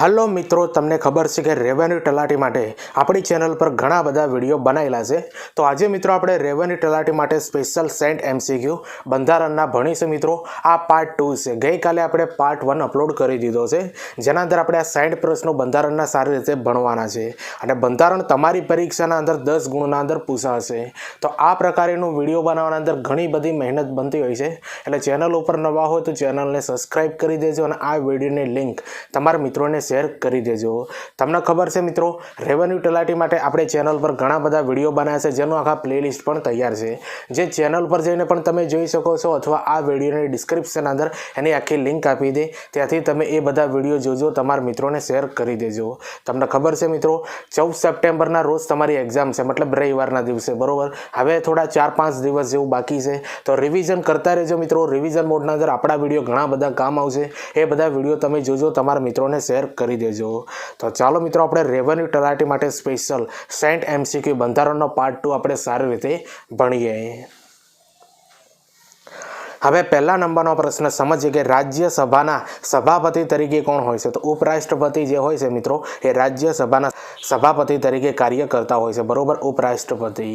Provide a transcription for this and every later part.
હાલો મિત્રો, તમને ખબર છે કે રેવન્યુ તલાટી માટે આપણી ચેનલ પર ઘણા બધા વીડિયો બનાવેલા છે. તો આજે મિત્રો આપણે રેવન્યુ તલાટી માટે સ્પેશિયલ સેન્ટ એમસીક્યુ બંધારણના ભણીશું મિત્રો. આ પાર્ટ ટુ છે. ગઈકાલે આપણે પાર્ટ વન અપલોડ કરી દીધો છે. જેના અંદર આપણે આ સાઠ પ્રશ્નો બંધારણના સારી રીતે ભણવાના છે. અને બંધારણ તમારી પરીક્ષાના અંદર દસ ગુણના અંદર પૂછાશે તો આ પ્રકારેનું વીડિયો બનાવવાના અંદર ઘણી બધી મહેનત બનતી હોય છે. એટલે ચેનલ ઉપર નવા હોય તો ચેનલને સબસ્ક્રાઈબ કરી દેજો અને આ વિડીયોની લિંક તમારા મિત્રોને શેર કરી દેજો. તમને ખબર છે મિત્રો રેવન્યુ તલાટી માટે આપણે ચેનલ પર ઘણા બધા વીડિયો બનાવ્યા છે, જેનું આખા પ્લેલિસ્ટ પણ તૈયાર છે. જે ચેનલ પર જઈને પણ તમે જોઈ શકો છો અથવા આ વિડીયોની ડિસ્ક્રિપ્શન અંદર એની આખી લિંક આપી દે. ત્યાંથી તમે એ બધા વીડિયો જોજો, તમારા મિત્રોને શેર કરી દેજો. તમને ખબર છે મિત્રો, ચૌદ સપ્ટેમ્બરના રોજ તમારી એક્ઝામ છે, મતલબ રવિવારના દિવસે, બરોબર? હવે થોડા ચાર પાંચ દિવસ જેવું બાકી છે. તો રિવિઝન કરતા રહેજો મિત્રો રિવિઝન મોડના અંદર આપણા વીડિયો ઘણા બધા કામ આવશે. એ બધા વીડિયો તમે જોજો, તમારા મિત્રોને શેર કરી દેજો. તો ચાલો મિત્રો, આપણે રેવન્યુ તલાટી માટે સ્પેશિયલ સેન્ટ એમસીક્યુ બંધારણનો પાર્ટ ટુ આપણે સારી રીતે ભણીએ. હવે પહેલા નંબરનો પ્રશ્ન સમજીએ કે રાજ્યસભાના સભાપતિ તરીકે કોણ હોય છે? તો ઉપરાષ્ટ્રપતિ જે હોય છે મિત્રો, એ રાજ્યસભાના સભાપતિ તરીકે કાર્ય કરતા હોય છે. બરોબર? ઉપરાષ્ટ્રપતિ.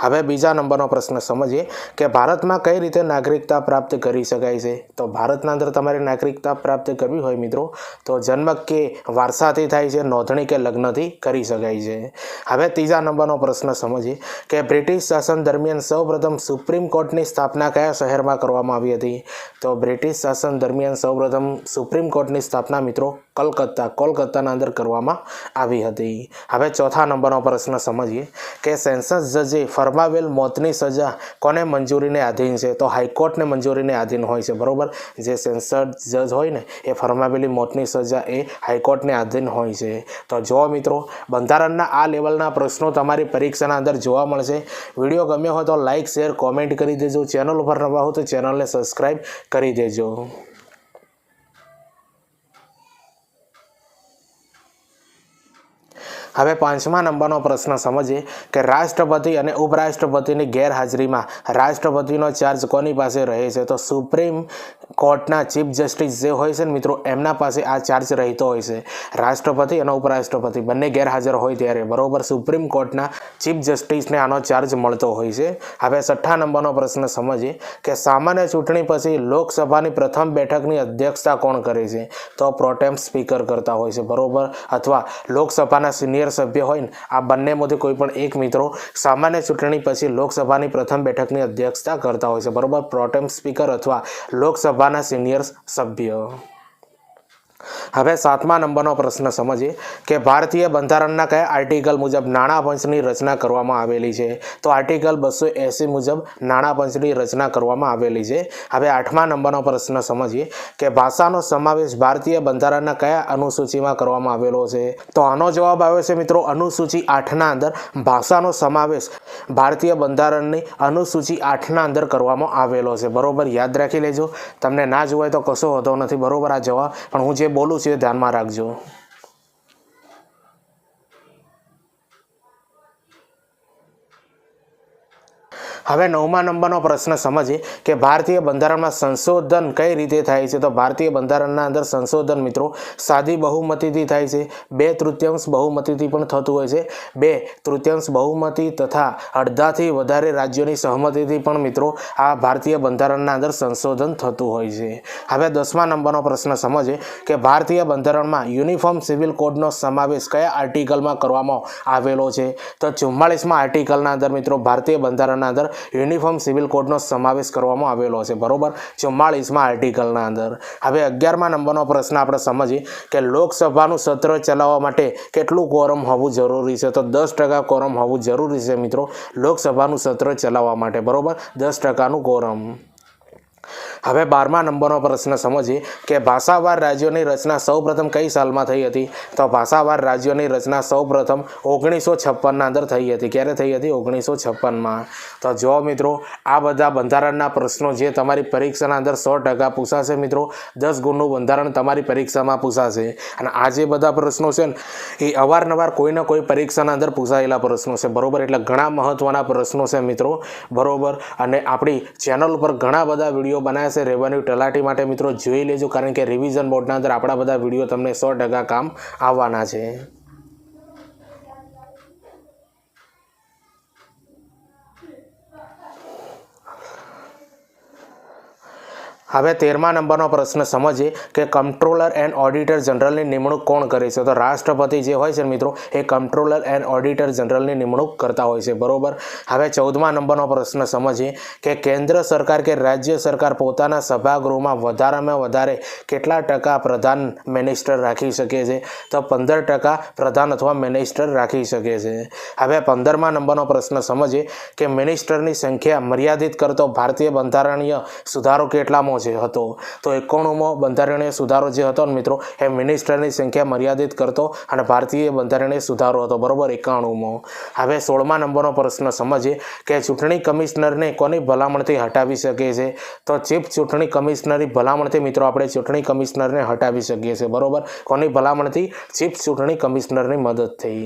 હવે બીજા નંબરનો પ્રશ્ન સમજીએ કે ભારતમાં કઈ રીતે નાગરિકતા પ્રાપ્ત કરી શકાય છે? તો ભારતના અંદર તમારે નાગરિકતા પ્રાપ્ત કરવી હોય મિત્રો, તો જન્મ કે વારસાથી થાય છે, નોંધણી કે લગ્નથી કરી શકાય છે. હવે ત્રીજા નંબરનો પ્રશ્ન સમજીએ કે બ્રિટિશ શાસન દરમિયાન સૌપ્રથમ સુપ્રીમ કોર્ટની સ્થાપના કયા શહેરમાં કરવામાં આવી હતી. તો બ્રિટિશ શાસન દરમિયાન સૌપ્રથમ સુપ્રીમ કોર્ટની સ્થાપના મિત્રો કલકત્તા કોલકાતાના અંદર કરવામાં આવી હતી. હવે ચોથા નંબરનો પ્રશ્ન સમજીએ કે સેન્સસ જજે ફરમાવેલ મોતની સજા કોને મંજૂરીને આધીન છે? તો હાઈકોર્ટને મંજૂરીને આધીન હોય છે, બરાબર? જે સેન્સસ જજ હોય ને, એ ફરમાવેલી મોતની સજા એ હાઈકોર્ટને આધીન હોય છે. તો જો મિત્રો, બંધારણના આ લેવલના પ્રશ્નો તમારી પરીક્ષાના અંદર જોવા મળશે. વીડિયો ગમ્યો હોય તો લાઇક શેર, કોમેન્ટ કરી દેજો. ચેનલ ઉપર નવા હો તો ચેનલને સબસ્ક્રાઈબ કરી દેજો. હવે પાંચમા નંબરનો પ્રશ્ન સમજીએ કે રાષ્ટ્રપતિ અને ઉપરાષ્ટ્રપતિની ગેરહાજરીમાં રાષ્ટ્રપતિનો ચાર્જ કોની પાસે રહે છે? તો સુપ્રીમ કોર્ટના ચીફ જસ્ટિસ જે હોય છે ને મિત્રો, એમના પાસે આ ચાર્જ રહેતો હોય છે. રાષ્ટ્રપતિ અને ઉપરાષ્ટ્રપતિ બંને ગેરહાજર હોય ત્યારે બરોબર સુપ્રીમ કોર્ટના ચીફ જસ્ટિસને આનો ચાર્જ મળતો હોય છે. હવે છઠ્ઠા નંબરનો પ્રશ્ન સમજીએ કે સામાન્ય ચૂંટણી પછી લોકસભાની પ્રથમ બેઠકની અધ્યક્ષતા કોણ કરે છે? તો પ્રોટેમ સ્પીકર કરતા હોય છે, બરોબર? અથવા લોકસભાના સિનિયર સભ્ય હોય ને, આ બંનેમાંથી કોઈ પણ એક મિત્રો સામાન્ય ચૂંટણી પછી લોકસભાની પ્રથમ બેઠકની અધ્યક્ષતા કરતા હોય છે, બરોબર? પ્રોટેમ સ્પીકર અથવા લોકસભાના સિનિયર સભ્ય હવે સાતમા નંબરનો પ્રશ્ન સમજીએ કે ભારતીય બંધારણના કયા આર્ટિકલ મુજબ નાણાં પંચની રચના કરવામાં આવેલી છે? તો આર્ટિકલ બસો એંસી મુજબ નાણાં પંચની રચના કરવામાં આવેલી છે. હવે આઠમા નંબરનો પ્રશ્ન સમજીએ કે ભાષાનો સમાવેશ ભારતીય બંધારણના કયા અનુસૂચિમાં કરવામાં આવેલો છે? તો આનો જવાબ આવ્યો છે મિત્રો અનુસૂચિ આઠના અંદર. ભાષાનો સમાવેશ ભારતીય બંધારણની અનુસૂચિ આઠના અંદર કરવામાં આવેલો છે. બરોબર યાદ રાખી લેજો. તમને ના જોવાય તો કશો હોતો નથી. બરોબર આ જવાબ. પણ હું જે બોલું છું એ ધ્યાનમાં રાખજો. હવે નવમા નંબરનો પ્રશ્ન સમજીએ કે ભારતીય બંધારણમાં સંશોધન કઈ રીતે થાય છે? તો ભારતીય બંધારણના અંદર સંશોધન મિત્રો સાદી બહુમતીથી થાય છે. બે તૃતીયાંશ બહુમતીથી પણ થતું હોય છે. બે તૃતીયાંશ બહુમતી તથા અડધાથી વધારે રાજ્યોની સહમતીથી પણ મિત્રો આ ભારતીય બંધારણના અંદર સંશોધન થતું હોય છે. હવે દસમા નંબરનો પ્રશ્ન સમજે કે ભારતીય બંધારણમાં યુનિફોર્મ સિવિલ કોડનો સમાવેશ કયા આર્ટિકલમાં કરવામાં આવેલો છે? તો ચુમ્માળીસમાં આર્ટિકલના અંદર મિત્રો ભારતીય બંધારણના અંદર યુનિફોર્મ સિવિલ કોડનો સમાવેશ કરવામાં આવેલો છે. બરોબર? ચુમ્માળીસમાં આર્ટિકલના અંદર. હવે અગિયારમાં નંબરનો પ્રશ્ન આપણે સમજીએ કે લોકસભાનું સત્ર ચલાવવા માટે કેટલું કોરમ હોવું જરૂરી છે? તો દસ ટકા કોરમ હોવું જરૂરી છે મિત્રો. લોકસભાનું સત્ર ચલાવવા માટે. બરોબર? દસ ટકાનું કોરમ હવે બારમા નંબરનો પ્રશ્ન સમજીએ કે ભાષાવાર રાજ્યોની રચના સૌપ્રથમ કઈ સાલમાં થઈ હતી? તો ભાષાવાર રાજ્યોની રચના સૌપ્રથમ ઓગણીસો છપ્પનના અંદર થઈ હતી. ક્યારે થઈ હતી? ઓગણીસો છપ્પનમાં. તો જો મિત્રો, આ બધા બંધારણના પ્રશ્નો જે તમારી પરીક્ષાના અંદર સો ટકા પૂછાશે મિત્રો, દસ ગુણનું બંધારણ તમારી પરીક્ષામાં પૂછાશે. અને આ જે બધા પ્રશ્નો છે ને, એ અવારનવાર કોઈને કોઈ પરીક્ષાના અંદર પૂછાયેલા પ્રશ્નો છે. બરોબર? એટલે ઘણા મહત્ત્વના પ્રશ્નો છે મિત્રો. બરોબર? અને આપણી ચેનલ ઉપર ઘણા બધા વીડિયો બનાવ્યા છે રેવન્યુ તલાટી માટે મિત્રો જોઈ લેજો, કારણ કે રિવિઝન બોર્ડના અંદર આપણા બધા વીડિયો તમને સો ટકા કામ આવવાના છે. હવે તેરમા નંબરનો પ્રશ્ન સમજીએ કે કંટ્રોલર એન્ડ ઓડિટર જનરલની નિમણૂક કોણ કરે છે? તો રાષ્ટ્રપતિ જે હોય છે મિત્રો, એ કંટ્રોલર એન્ડ ઓડિટર જનરલની નિમણૂક કરતા હોય છે. બરોબર? હવે ચૌદમા નંબરનો પ્રશ્ન સમજીએ કે કેન્દ્ર સરકાર કે રાજ્ય સરકાર પોતાના સભાગૃહમાં વધારામાં વધારે કેટલા ટકા પ્રધાન મિનિસ્ટર રાખી શકે છે? તો પંદર ટકા પ્રધાન અથવા મિનિસ્ટર રાખી શકે છે. હવે પંદરમા નંબરનો પ્રશ્ન સમજીએ કે મિનિસ્ટરની સંખ્યા મર્યાદિત કરતો ભારતીય બંધારણીય સુધારો કેટલામો જે હતો. તો એકોણુંમો બંધારણીય સુધારો જે હતો ને મિત્રો, એ મિનિસ્ટરની સંખ્યા મર્યાદિત કરતો અને ભારતીય બંધારણીય સુધારો હતો. બરોબર? એકાણુંમો હવે સોળમા નંબરનો પ્રશ્ન સમજીએ કે ચૂંટણી કમિશનરને કોની ભલામણથી હટાવી શકે છે? તો ચીફ ચૂંટણી કમિશનરની ભલામણથી મિત્રો આપણે ચૂંટણી કમિશનરને હટાવી શકીએ છીએ. બરોબર? કોની ભલામણથી? ચીફ ચૂંટણી કમિશનરની મદદથી.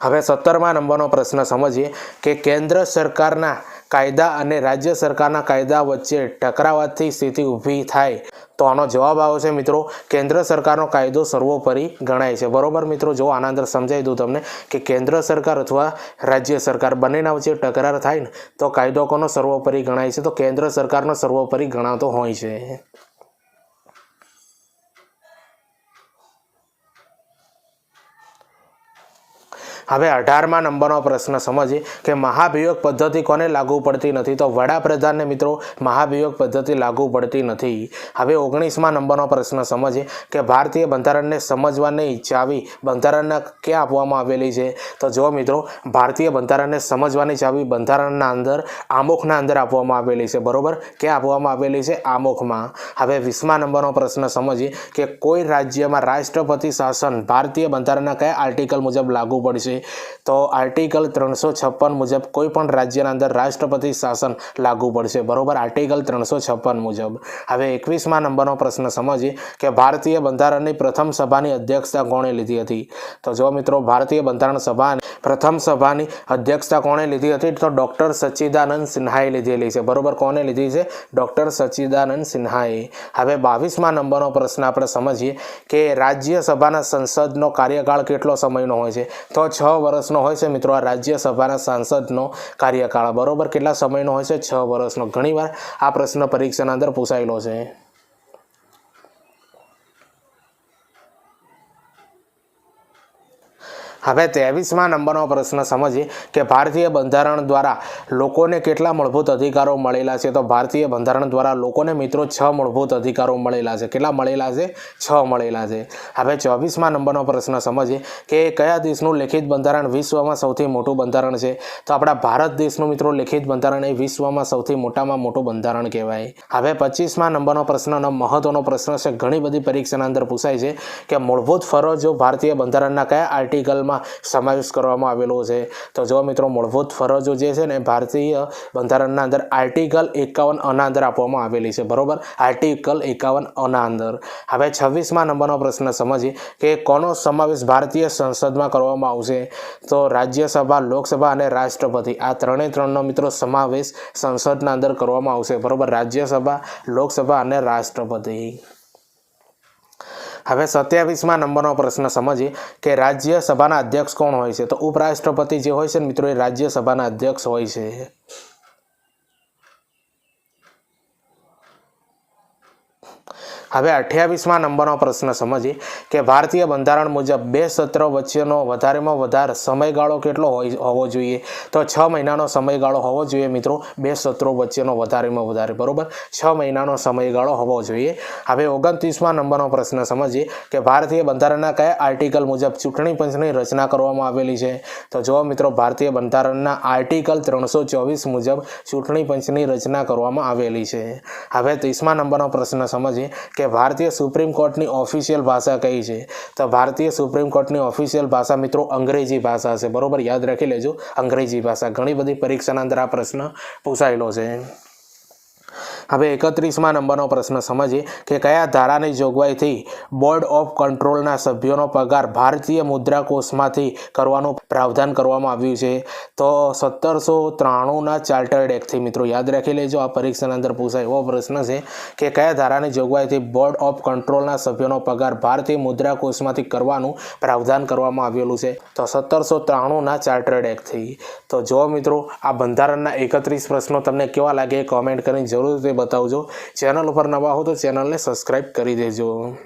હવે સત્તરમા નંબરનો પ્રશ્ન સમજીએ કે કેન્દ્ર સરકારના કાયદા અને રાજ્ય સરકારના કાયદા વચ્ચે ટકરાવાથી સ્થિતિ ઊભી થાય. તો આનો જવાબ આવશે મિત્રો, કેન્દ્ર સરકારનો કાયદો સર્વોપરી ગણાય છે. બરોબર મિત્રો, જો આના અંદર સમજાવી દઉં તમને કે કેન્દ્ર સરકાર અથવા રાજ્ય સરકાર બંનેના વચ્ચે ટકરાર થાય ને, તો કાયદો કોનો સર્વોપરી ગણાય છે? તો કેન્દ્ર સરકારનો સર્વોપરી ગણાતો હોય છે. હવે અઢારમા નંબરનો પ્રશ્ન સમજીએ કે મહાભિયોગ પદ્ધતિ કોને લાગુ પડતી નથી? તો વડાપ્રધાનને મિત્રો મહાભિયોગ પદ્ધતિ લાગુ પડતી નથી. હવે ઓગણીસમા નંબરનો પ્રશ્ન સમજીએ કે ભારતીય બંધારણને સમજવાની ચાવી બંધારણના ક્યાં આપવામાં આવેલી છે? તો જો મિત્રો, ભારતીય બંધારણને સમજવાની ચાવી બંધારણના અંદર આમુખના અંદર આપવામાં આવેલી છે. બરોબર? ક્યાં આપવામાં આવેલી છે? આમુખમાં. હવે વીસમા નંબરનો પ્રશ્ન સમજીએ કે કોઈ રાજ્યમાં રાષ્ટ્રપતિ શાસન ભારતીય બંધારણના કયા આર્ટિકલ મુજબ લાગુ પડશે? તો આર્ટિકલ ત્રણસો છપ્પન મુજબ કોઈ પણ રાજ્યના અંદર રાષ્ટ્રપતિ શાસન લાગુ પડશે. બરોબર? આર્ટિકલ ત્રણસો છપ્પન મુજબ. હવે એકવીસમા નંબરનો પ્રશ્ન સમજીએ કે ભારતીય બંધારણની પ્રથમ સભાની અધ્યક્ષતા કોણે લીધી હતી? તો જો મિત્રો, ભારતીય બંધારણ સભા પ્રથમ સભાની અધ્યક્ષતા કોણે લીધી હતી? તો ડૉક્ટર સચ્ચિદાનંદ સિન્હાએ લીધેલી છે. બરોબર? કોને લીધી છે? ડૉક્ટર સચ્ચિદાનંદ સિન્હાએ. હવે બાવીસમા નંબરનો પ્રશ્ન આપણે સમજીએ કે રાજ્યસભાના સંસદનો કાર્યકાળ કેટલો સમયનો હોય છે? તો છ વર્ષનો હોય છે મિત્રો આ રાજ્યસભાના સાંસદનો કાર્યકાળ. બરોબર, કેટલા સમયનો હોય છે? છ વર્ષનો. ઘણીવાર આ પ્રશ્ન પરીક્ષાના અંદર પૂછાયેલો છે. હવે ત્રેવીસમાં નંબરનો પ્રશ્ન સમજીએ કે ભારતીય બંધારણ દ્વારા લોકોને કેટલા મૂળભૂત અધિકારો મળેલા છે? તો ભારતીય બંધારણ દ્વારા લોકોને મિત્રો છ મૂળભૂત અધિકારો મળેલા છે. કેટલા મળેલા છે? છ મળેલા છે. હવે ચોવીસમાં નંબરનો પ્રશ્ન સમજીએ કે કયા દેશનું લેખિત બંધારણ વિશ્વમાં સૌથી મોટું બંધારણ છે? તો આપણા ભારત દેશનું મિત્રો લેખિત બંધારણ એ વિશ્વમાં સૌથી મોટામાં મોટું બંધારણ કહેવાય. હવે પચીસમાં નંબરનો પ્રશ્નનો મહત્વનો પ્રશ્ન છે. ઘણી બધી પરીક્ષાના અંદર પૂછાય છે કે મૂળભૂત ફરજો ભારતીય બંધારણના કયા આર્ટિકલમાં સમાવેશ કરવામાં આવેલો છે. તો જો મિત્રો, મૂળભૂત ફરજો જે છે ને, ભારતીય બંધારણના અંદર આર્ટિકલ એકાવન અના અંદર આપવામાં આવેલી છે. બરાબર? આર્ટિકલ એકાવન અના અંદર. હવે છવ્વીસમાં નંબરનો પ્રશ્ન સમજીએ કે કોનો સમાવેશ ભારતીય સંસદમાં કરવામાં આવશે? તો રાજ્યસભા, લોકસભા અને રાષ્ટ્રપતિ, આ ત્રણે ત્રણનો મિત્રો સમાવેશ સંસદના અંદર કરવામાં આવશે. બરાબર? રાજ્યસભા, લોકસભા અને રાષ્ટ્રપતિ. હવે સત્યાવીસમાં નંબરનો પ્રશ્ન સમજીએ કે રાજ્યસભાના અધ્યક્ષ કોણ હોય છે? તો ઉપરાષ્ટ્રપતિ જે હોય છે મિત્રો, એ રાજ્યસભાના અધ્યક્ષ હોય છે. હવે અઠ્યાવીસમાં નંબરનો પ્રશ્ન સમજીએ કે ભારતીય બંધારણ મુજબ બે સત્ર વચ્ચેનો વધારેમાં વધારે સમયગાળો કેટલો હોવો જોઈએ? તો છ મહિનાનો સમયગાળો હોવો જોઈએ મિત્રો, બે સત્રો વચ્ચેનો વધારેમાં વધારે, બરાબર? છ મહિનાનો સમયગાળો હોવો જોઈએ. હવે ઓગણત્રીસમાં નંબરનો પ્રશ્ન સમજીએ કે ભારતીય બંધારણના કયા આર્ટિકલ મુજબ ચૂંટણી પંચની રચના કરવામાં આવેલી છે? તો જો મિત્રો, ભારતીય બંધારણના આર્ટિકલ ત્રણસો ચોવીસ મુજબ ચૂંટણી પંચની રચના કરવામાં આવેલી છે. હવે ત્રીસમાં નંબરનો પ્રશ્ન સમજીએ કે ભારતીય સુપ્રીમ કોર્ટની ઓફિશિયલ ભાષા કઈ છે? તો ભારતીય સુપ્રીમ કોર્ટની ઓફિશિયલ ભાષા મિત્રો અંગ્રેજી ભાષા છે. બરોબર? યાદ રાખી લેજો. અંગ્રેજી ભાષા. ઘણી બધી પરીક્ષાના અંદર આ પ્રશ્ન પૂછાયેલો છે. હવે એકત્રીસમાં નંબરનો પ્રશ્ન સમજીએ કે કયા ધારાની જોગવાઈથી બોર્ડ ઓફ કંટ્રોલના સભ્યોનો પગાર ભારતીય મુદ્રા કોષમાંથી કરવાનું પ્રાવધાન કરવામાં આવ્યું છે? તો સત્તરસો ત્રાણુંના ચાર્ટર્ડ એક્ટથી મિત્રો યાદ રાખી લેજો, આ પરીક્ષાની અંદર પૂછાય એવો પ્રશ્ન છે કે કયા ધારાની જોગવાઈથી બોર્ડ ઓફ કંટ્રોલના સભ્યોનો પગાર ભારતીય મુદ્રા કોષમાંથી કરવાનું પ્રાવધાન કરવામાં આવેલું છે? તો સત્તરસો ત્રાણુંના ચાર્ટર્ડ એક્ટથી. તો જો મિત્રો, આ બંધારણના એકત્રીસ પ્રશ્નો તમને કેવા લાગે? કોમેન્ટ કરીને જરૂરથી બતાવજો. ચેનલ ઉપર નવા હો તો ચેનલને સબસ્ક્રાઈબ કરી દેજો.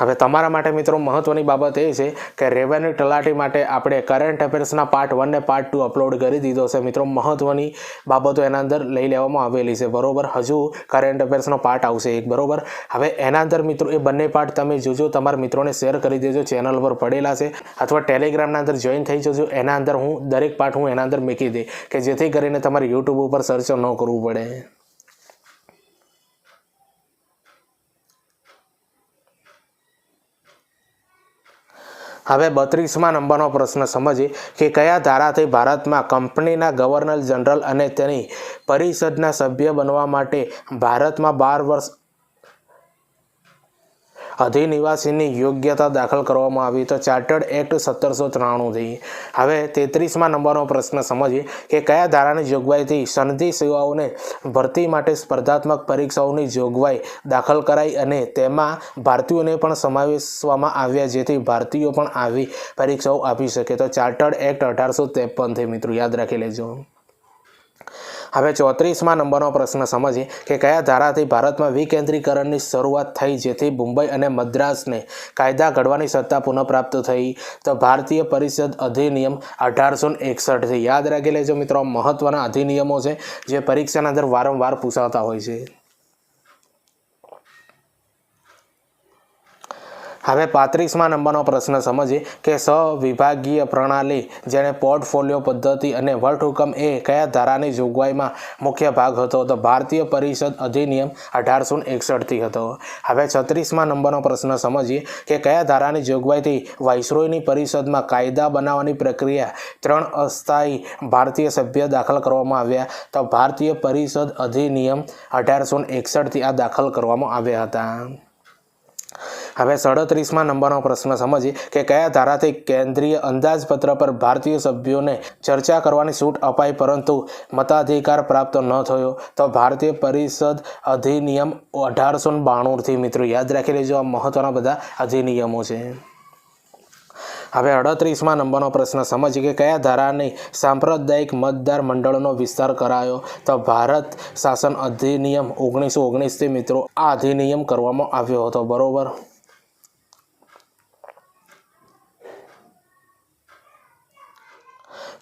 હવે તમારા માટે મિત્રો મહત્વની બાબત એ છે કે રેવન્યુ તલાટી માટે આપણે કરંટ અફેર્સના પાર્ટ વન ને પાર્ટ ટુ અપલોડ કરી દીધો છે. મિત્રો, મહત્વની બાબતો એના અંદર લઈ લેવામાં આવેલી છે. બરોબર? હજુ કરંટ અફેર્સનો પાર્ટ આવશે એક, બરોબર? હવે એના અંદર મિત્રો એ બંને પાર્ટ તમે જોજો, તમારા મિત્રોને શેર કરી દેજો ચેનલ પર પડેલા છે અથવા ટેલિગ્રામના અંદર જોઈન થઈ જજો. એના અંદર હું દરેક પાર્ટ હું એના અંદર મૂકી દઈ કે જેથી કરીને તમારે યુટ્યુબ ઉપર સર્ચ ન કરવું પડે. હવે બત્રીસમાં નંબરનો પ્રશ્ન સમજીએ કે કયા ધારાથી ભારતમાં કંપનીના ગવર્નર જનરલ અને તેની પરિષદના સભ્ય બનવા માટે ભારતમાં બાર વર્ષ અધિનિવાસીની યોગ્યતા દાખલ કરવામાં આવી તો ચાર્ટર્ડ એક્ટ સત્તરસો ત્રાણુંથી. હવે તેત્રીસમાં નંબરનો પ્રશ્ન સમજીએ કે કયા ધારાની જોગવાઈથી સનદી સેવાઓને ભરતી માટે સ્પર્ધાત્મક પરીક્ષાઓની જોગવાઈ દાખલ કરાઈ અને તેમાં ભારતીયોને પણ સમાવેશવામાં આવ્યા જેથી ભારતીયો પણ આવી પરીક્ષાઓ આપી શકે. તો ચાર્ટર્ડ એક્ટ અઢારસો ત્રેપનથી મિત્રો યાદ રાખી લેજો. હવે ચોત્રીસમાં નંબરનો પ્રશ્ન સમજીએ કે કયા ધારાથી ભારતમાં વિકેન્દ્રીકરણની શરૂઆત થઈ, જેથી મુંબઈ અને મદ્રાસને કાયદા ઘડવાની સત્તા પુનઃપ્રાપ્ત થઈ? તો ભારતીય પરિષદ અધિનિયમ અઢારસો એકસઠથી. યાદ રાખી લેજો મિત્રો, મહત્વના અધિનિયમો છે, જે પરીક્ષાના અંદર વારંવાર પૂછાતા હોય છે. હવે પાંત્રીસમાં નંબરનો પ્રશ્ન સમજીએ કે સવિભાગીય પ્રણાલી જેણે પોર્ટફોલિયો પદ્ધતિ અને વટહુકમ એ કયા ધારાની જોગવાઈમાં મુખ્ય ભાગ હતો? તો ભારતીય પરિષદ અધિનિયમ અઢારસો એકસઠથી હતો. હવે છત્રીસમાં નંબરનો પ્રશ્ન સમજીએ કે કયા ધારાની જોગવાઈથી વાઇસરોયની પરિષદમાં કાયદા બનાવવાની પ્રક્રિયા ત્રણ અસ્થાયી ભારતીય સભ્ય દાખલ કરવામાં આવ્યા? તો ભારતીય પરિષદ અધિનિયમ અઢારસો એકસઠથી આ દાખલ કરવામાં આવ્યા હતા. હવે સડત્રીસમાં નંબરનો પ્રશ્ન સમજીએ કે કયા ધારાથી કેન્દ્રીય અંદાજપત્ર પર ભારતીય સભ્યોને ચર્ચા કરવાની છૂટ અપાઈ પરંતુ મતાધિકાર પ્રાપ્ત ન થયો તો ભારતીય પરિષદ અધિનિયમ અઢારસો બાણુંથી મિત્રો યાદ રાખી લેજો, આ મહત્વના બધા અધિનિયમો છે. હવે અડત્રીસમાં નંબરનો પ્રશ્ન સમજીએ કે કયા ધારાની સાંપ્રદાયિક મતદાર મંડળનો વિસ્તાર કરાયો તો ભારત શાસન અધિનિયમ ઓગણીસો ઓગણીસથી મિત્રો આ અધિનિયમ કરવામાં આવ્યો હતો, બરોબર?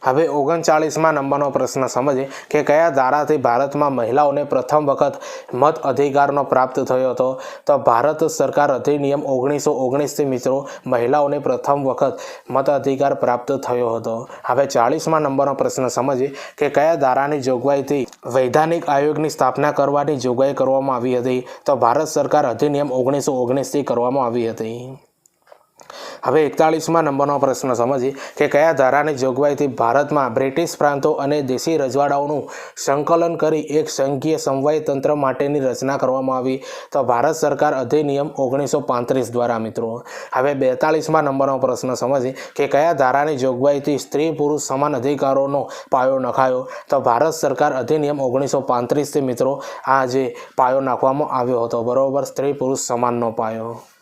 હવે ઓગણચાળીસમાં નંબરનો પ્રશ્ન સમજીએ કે કયા ધારાથી ભારતમાં મહિલાઓને પ્રથમ વખત મત અધિકારનો પ્રાપ્ત થયો હતો? તો ભારત સરકાર અધિનિયમ ઓગણીસો ઓગણીસથી મિત્રો મહિલાઓને પ્રથમ વખત મત અધિકાર પ્રાપ્ત થયો હતો. હવે ચાળીસમાં નંબરનો પ્રશ્ન સમજીએ કે કયા ધારાની જોગવાઈથી વૈધાનિક આયોગની સ્થાપના કરવાની જોગવાઈ કરવામાં આવી હતી? તો ભારત સરકાર અધિનિયમ ઓગણીસો ઓગણીસથી કરવામાં આવી હતી. હવે એકતાળીસમાં નંબરનો પ્રશ્ન સમજીએ કે કયા ધારાની જોગવાઈથી ભારતમાં બ્રિટિશ પ્રાંતો અને દેશી રજવાડાઓનું સંકલન કરી એક સંઘીય સમવાય તંત્ર માટેની રચના કરવામાં આવી? તો ભારત સરકાર અધિનિયમ ઓગણીસો પાંત્રીસ દ્વારા મિત્રો. હવે બેતાળીસમાં નંબરનો પ્રશ્ન સમજીએ કે કયા ધારાની જોગવાઈથી સ્ત્રી પુરુષ સમાન અધિકારોનો પાયો નખાયો? તો ભારત સરકાર અધિનિયમ ઓગણીસો પાંત્રીસથી મિત્રો આ જે પાયો નાખવામાં આવ્યો હતો. બરાબર, સ્ત્રી પુરુષ સમાનનો પાયો.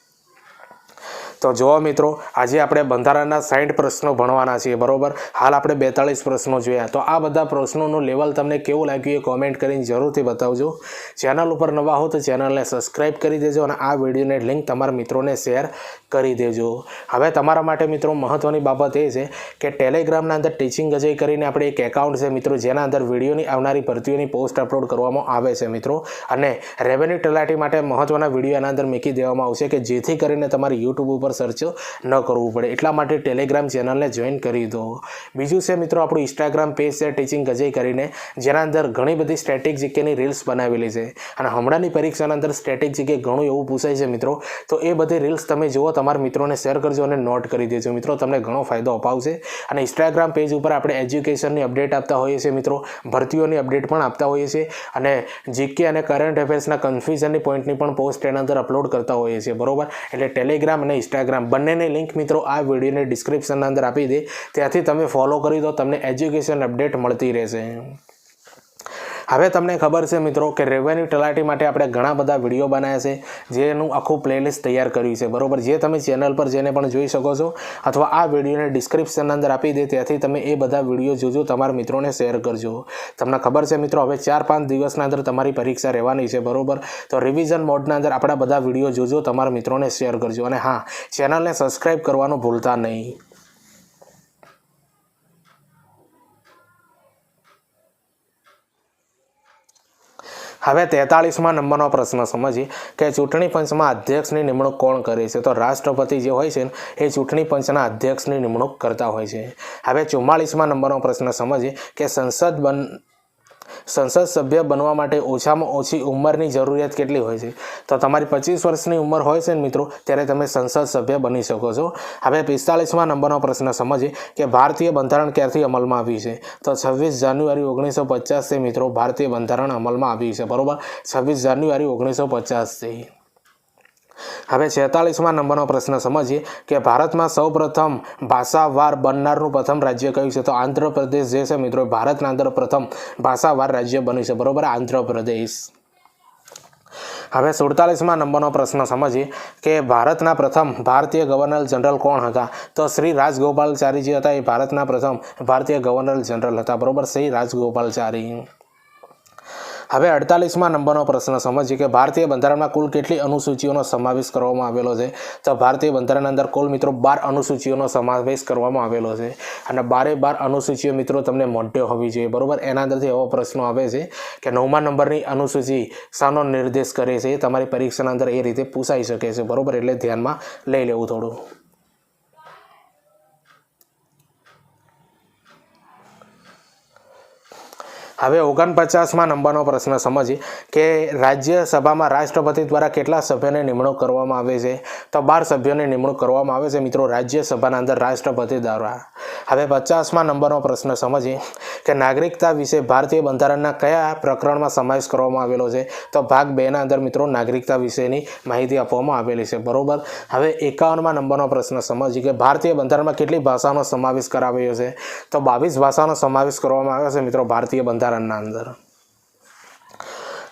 તો જુઓ મિત્રો, આજે આપણે બંધારણના સાઠ પ્રશ્નો ભણવાના છીએ, બરોબર? હાલ આપણે બેતાળીસ પ્રશ્નો જોયા. તો આ બધા પ્રશ્નોનું લેવલ તમને કેવું લાગ્યું એ કોમેન્ટ કરીને જરૂરથી બતાવજો. ચેનલ ઉપર નવા હો તો ચેનલને સબસ્ક્રાઈબ કરી દેજો અને આ વિડીયોને લિંક તમારા મિત્રોને શેર કરી દેજો. હવે તમારા માટે મિત્રો મહત્ત્વની બાબત એ છે કે ટેલિગ્રામના અંદર ટીચિંગ અજય કરીને આપણે એક એકાઉન્ટ છે મિત્રો, જેના અંદર વિડીયોની આવનારી ભરતીઓની પોસ્ટ અપલોડ કરવામાં આવે છે મિત્રો. અને રેવન્યુ તલાટી માટે મહત્ત્વના વીડિયો એના અંદર મૂકી દેવામાં આવશે કે જેથી કરીને તમારે યુટ્યુબ ઉપર સર્ચ ન કરવું પડે. એટલા માટે ટેલિગ્રામ ચેનલને જોઈન કરી દો. બીજું છે મિત્રો, આપણું ઇન્સ્ટાગ્રામ પેજ છે ટીચિંગ અજય કરીને, જેના અંદર ઘણી બધી સ્ટેટિક જીકેની રીલ્સ બનાવેલી છે. અને હમણાંની પરીક્ષાના અંદર સ્ટેટિક જીકે ઘણું એવું પૂછાય છે મિત્રો. તો એ બધી રીલ્સ તમે જુઓ તમારા મિત્રોને શેર કરજો અને નોટ કરી દેજો. મિત્રો, તમને ઘણો ફાયદો અપાવશે. અને ઇન્સ્ટાગ્રામ પેજ ઉપર આપણે એજ્યુકેશનની અપડેટ આપતા હોઈએ છીએ મિત્રો. ભરતીઓની અપડેટ પણ આપતા હોઈએ છીએ. અને જીકે અને કરંટ અફેર્સના કન્ફ્યુઝનની પોઈન્ટની પણ પોસ્ટ એના અંદર અપલોડ કરતા હોઈએ છીએ. બરોબર? એટલે ટેલિગ્રામ અને ઇન્સ્ટાગ્રામ બંનેની લિંક મિત્રો આ વિડીયોની ડિસ્ક્રિપ્શનના અંદર આપી દે. ત્યાંથી તમે ફોલો કરી દો, તમને એજ્યુકેશન અપડેટ મળતી રહેશે. હવે તમને ખબર છે મિત્રો કે રેવન્યુ તલાટી માટે આપણે ઘણા બધા વીડિયો બનાવ્યા છે, જેનું આખું પ્લેલિસ્ટ તૈયાર કર્યું છે. બરોબર? જે તમે ચેનલ પર જઈને પણ જોઈ શકો છો, અથવા આ વિડીયોને ડિસ્ક્રિપ્શન અંદર આપી દે, ત્યાંથી તમે એ બધા વીડિયો જોજો, તમારા મિત્રોને શેર કરજો. તમને ખબર છે મિત્રો, હવે ચાર પાંચ દિવસના અંદર તમારી પરીક્ષા રહેવાની છે, બરોબર? તો રિવિઝન મોડના અંદર આપણા બધા વીડિયો જોજો, તમારા મિત્રોને શેર કરજો. અને હા ચેનલને સબસ્ક્રાઈબ કરવાનું ભૂલતા નહીં. હવે તેતાળીસમાં નંબરનો પ્રશ્ન સમજીએ કે ચૂંટણી પંચમાં અધ્યક્ષની નિમણૂક કોણ કરે છે? તો રાષ્ટ્રપતિ જે હોય છે એ ચૂંટણી પંચના અધ્યક્ષની નિમણૂક કરતા હોય છે. હવે ચુમ્માળીસમાં નંબરનો પ્રશ્ન સમજીએ કે સંસદ બન સંસદ સભ્ય બનવા માટે ઓછામાં ઓછી ઉંમરની જરૂરિયાત કેટલી હોય છે? તો તમારી પચીસ વર્ષની ઉંમર હોય છે ને મિત્રો, ત્યારે તમે સંસદ સભ્ય બની શકો છો. હવે પિસ્તાલીસમાં નંબરનો પ્રશ્ન સમજીએ કે ભારતીય બંધારણ ક્યારથી અમલમાં આવ્યું છે? તો છવ્વીસ જાન્યુઆરી ઓગણીસો પચાસથી મિત્રો, ભારતીય બંધારણ અમલમાં આવ્યું છે. બરોબર? છવ્વીસ જાન્યુઆરી ઓગણીસો પચાસથી. હવે છેતાલીસમાં નંબરનો પ્રશ્ન સમજીએ કે ભારતમાં સૌપ્રથમ ભાષાવાર બનનારનું પ્રથમ રાજ્ય કયું છે? તો આંધ્રપ્રદેશ જે છે મિત્રો, ભારતના અંદર પ્રથમ ભાષાવાર રાજ્ય બન્યું છે. બરોબર? આંધ્રપ્રદેશ. હવે સુડતાલીસમાં નંબરનો પ્રશ્ન સમજીએ કે ભારતના પ્રથમ ભારતીય ગવર્નર જનરલ કોણ હતા? તો શ્રી રાજગોપાલચારીજી હતા. એ ભારતના પ્રથમ ભારતીય ગવર્નર જનરલ હતા. બરોબર? શ્રી રાજગોપાલચારી. હવે અડતાલીસમાં નંબરનો પ્રશ્ન સમજીએ કે ભારતીય બંધારણમાં કુલ કેટલી અનુસૂચિઓનો સમાવેશ કરવામાં આવેલો છે? તો ભારતીય બંધારણના અંદર કુલ મિત્રો બાર અનુસૂચિઓનો સમાવેશ કરવામાં આવેલો છે અને બારે બાર અનુસૂચિઓ મિત્રો તમને મોઢે હોવી જોઈએ. બરોબર? એના અંદરથી એવો પ્રશ્નો આવે છે કે નવમા નંબરની અનુસૂચિ શાનો નિર્દેશ કરે છે? તમારી પરીક્ષાના અંદર એ રીતે પૂછાઈ શકે છે. બરોબર? એટલે ધ્યાનમાં લઈ લેવું થોડું. હવે ઓગણપચાસમાં નંબરનો પ્રશ્ન સમજીએ કે રાજ્યસભામાં રાષ્ટ્રપતિ દ્વારા કેટલા સભ્યોની નિમણૂક કરવામાં આવે છે? તો બાર સભ્યોની નિમણૂક કરવામાં આવે છે મિત્રો રાજ્યસભાના અંદર રાષ્ટ્રપતિ દ્વારા. હવે પચાસમાં નંબરનો પ્રશ્ન સમજીએ કે નાગરિકતા વિશે ભારતીય બંધારણના કયા પ્રકરણમાં સમાવેશ કરવામાં આવેલો છે? તો ભાગ બેના અંદર મિત્રો નાગરિકતા વિશેની માહિતી આપવામાં આવેલી છે. બરોબર? હવે એકાવનમાં નંબરનો પ્રશ્ન સમજીએ કે ભારતીય બંધારણમાં કેટલી ભાષાનો સમાવેશ કરાવ્યો છે? તો બાવીસ ભાષાનો સમાવેશ કરવામાં આવ્યો છે મિત્રો ભારતીય બંધારણના અંદર.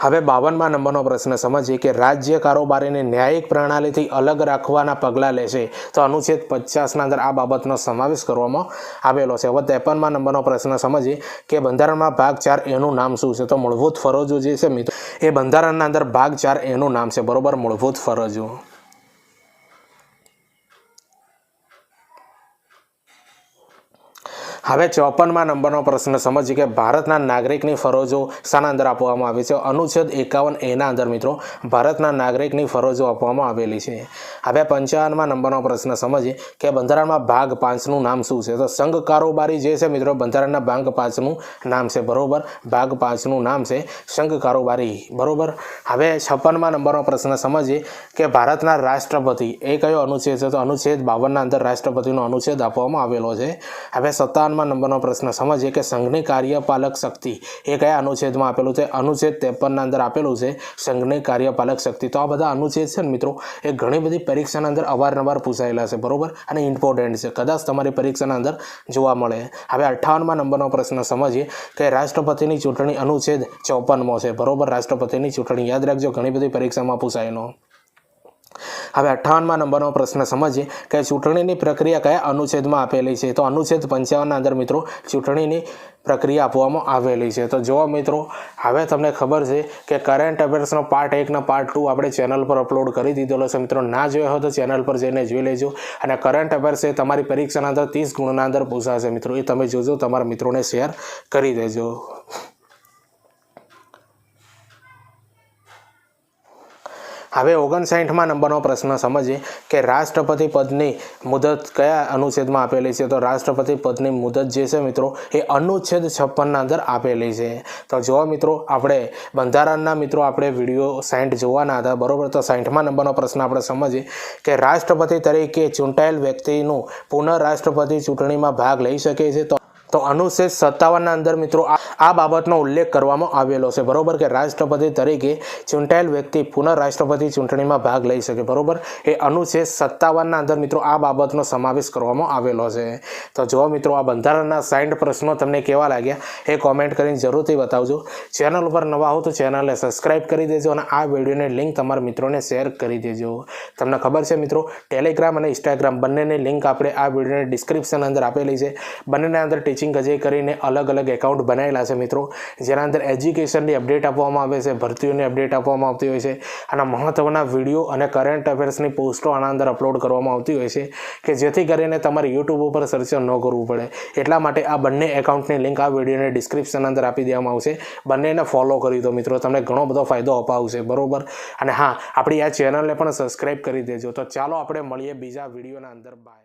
હવે બાવનમાં નંબરનો પ્રશ્ન સમજીએ કે રાજ્ય કારોબારીને ન્યાયિક પ્રણાલીથી અલગ રાખવાના પગલાં લેશે તો અનુચ્છેદ પચાસના અંદર આ બાબતનો સમાવેશ કરવામાં આવેલો છે. હવે ત્રેપનમાં નંબરનો પ્રશ્ન સમજીએ કે બંધારણમાં ભાગ ચાર એનું નામ શું છે? તો મૂળભૂત ફરજો જે છે મિત્રો, એ બંધારણના અંદર ભાગ ચાર એનું નામ છે. બરોબર? મૂળભૂત ફરજો. હવે ચોપનમાં નંબરનો પ્રશ્ન. સમજીએ કે ભારતના નાગરિકની ફરજો શાના અંદર આપવામાં આવી છે? અનુચ્છેદ એકાવન એના અંદર મિત્રો, ભારતના નાગરિકની ફરજો આપવામાં આવેલી છે. હવે પંચાવનમાં નંબરનો પ્રશ્ન. સમજીએ કે બંધારણમાં ભાગ પાંચનું નામ શું છે? તો સંઘ કારોબારી જે છે મિત્રો, બંધારણના ભાગ પાંચનું નામ છે. બરોબર? ભાગ પાંચનું નામ છે સંઘ કારોબારી. બરોબર? હવે છપ્પનમાં નંબરનો પ્રશ્ન. સમજીએ કે ભારતના રાષ્ટ્રપતિ, એ કયો અનુચ્છેદ છે? તો અનુચ્છેદ બાવનના અંદર રાષ્ટ્રપતિનો અનુચ્છેદ આપવામાં આવેલો છે. હવે સત્તાવનમાં નંબરનો પ્રશ્ન. સમજીએ કે સંઘની કાર્યપાલક શક્તિ. એ કયા અનુચ્છેદમાં આપેલું છે? અનુચ્છેદ ત્રેપનના અંદર આપેલું છે સંઘની કાર્યપાલક શક્તિ. તો આ બધા અનુચ્છેદ છે ને મિત્રો? એ ઘણી બધી પરીક્ષાના અંદર અવારનવાર પૂછાયેલા છે, બરોબર? અને ઇમ્પોર્ટન્ટ છે. કદાચ તમારી પરીક્ષાના અંદર જોવા મળે. હવે અઠ્ઠાવનમાં નંબરનો પ્રશ્ન સમજીએ કે રાષ્ટ્રપતિની ચૂંટણી અનુચ્છેદ ચોપનમો છે, બરોબર? રાષ્ટ્રપતિની ચૂંટણી. યાદ રાખજો, ઘણી બધી પરીક્ષામાં પૂછાયેલો. હવે અઠ્ઠાવનમાં નંબરનો પ્રશ્ન સમજીએ કે ચૂંટણીની પ્રક્રિયા કયા અનુચ્છેદમાં આપેલી છે? તો અનુચ્છેદ પંચાવનના અંદર મિત્રો ચૂંટણીની પ્રક્રિયા આપવામાં આવેલી છે. તો જો મિત્રો, હવે તમને ખબર છે કે કરંટ અફેર્સનો પાર્ટ એકના પાર્ટ ટુ આપણે ચેનલ પર અપલોડ કરી દીધેલો છે. મિત્રો, ના જોયો હોય તો ચેનલ પર જઈને જોઈ લેજો. અને કરંટ અફેર્સ એ તમારી પરીક્ષાના અંદર ત્રીસ ગુણના અંદર પૂછાશે. મિત્રો, એ તમે જોજો, તમારા મિત્રોને શેર કરી દેજો. હવે ઓગણસાઠમાં નંબરનો પ્રશ્ન સમજીએ કે રાષ્ટ્રપતિ પદની મુદત કયા અનુચ્છેદમાં આપેલી છે? તો રાષ્ટ્રપતિ પદની મુદત જે છે મિત્રો, એ અનુચ્છેદ છપ્પનના અંદર આપેલી છે. તો જો મિત્રો, આપણે બંધારણના મિત્રો, આપણે વીડિયો સાઠ જોવાના હતા, બરાબર? તો સાઠમાં નંબરનો પ્રશ્ન આપણે સમજીએ કે રાષ્ટ્રપતિ તરીકે ચૂંટાયેલ વ્યક્તિનું પુનઃ રાષ્ટ્રપતિ ચૂંટણીમાં ભાગ લઈ શકે છે. તો તો અનુચ્છેદ સત્તાવનના અંદર મિત્રો આ બાબતનો ઉલ્લેખ કરવામાં આવેલો છે. બરોબર કે રાષ્ટ્રપતિ તરીકે ચૂંટાયેલ વ્યક્તિ પુનઃ રાષ્ટ્રપતિ ચૂંટણીમાં ભાગ લઈ શકે. બરોબર? એ અનુચ્છેદ સત્તાવનના અંદર મિત્રો આ બાબતનો સમાવેશ કરવામાં આવેલો છે. તો જો મિત્રો, આ બંધારણના સાઇન્ડ પ્રશ્નો તમને કેવા લાગ્યા? એ કોમેન્ટ કરીને જરૂરથી બતાવજો. ચેનલ ઉપર નવા હો તો ચેનલને સબસ્ક્રાઇબ કરી દેજો અને આ વિડીયોની લિંક તમારા મિત્રોને શેર કરી દેજો. તમને ખબર છે મિત્રો ટેલિગ્રામ અને ઇન્સ્ટાગ્રામ બંનેની લિંક આપણે આ વિડીયોની ડિસ્ક્રિપ્શન અંદર આપેલી છે. બંનેના અંદર ટીચિંગ અજય કરીને અલગ અલગ એકાઉન્ટ બનાવેલા છે મિત્રો. જેના અંદર એજ્યુકેશનની અપડેટ આપવામાં આવે છે, ભરતીઓની અપડેટ આપવામાં આવતી હોય છે અને મહત્ત્વના વીડિયો અને કરંટ અફેર્સની પોસ્ટો આના અંદર અપલોડ કરવામાં આવતી હોય છે, કે જેથી કરીને તમારે યુટ્યુબ ઉપર સર્ચ ન કરવું પડે. એટલા માટે આ બંને એકાઉન્ટની લિંક આ વિડીયોને ડિસ્ક્રિપ્શન અંદર આપી દેવામાં આવશે. બંનેને ફોલો કરી દો મિત્રો, તમને ઘણો બધો ફાયદો અપાવશે, બરોબર? અને હા, આપણી આ ચેનલને પણ સબસ્ક્રાઈબ કરી દેજો. તો ચાલો આપણે મળીએ બીજા વિડીયોના અંદર. બાય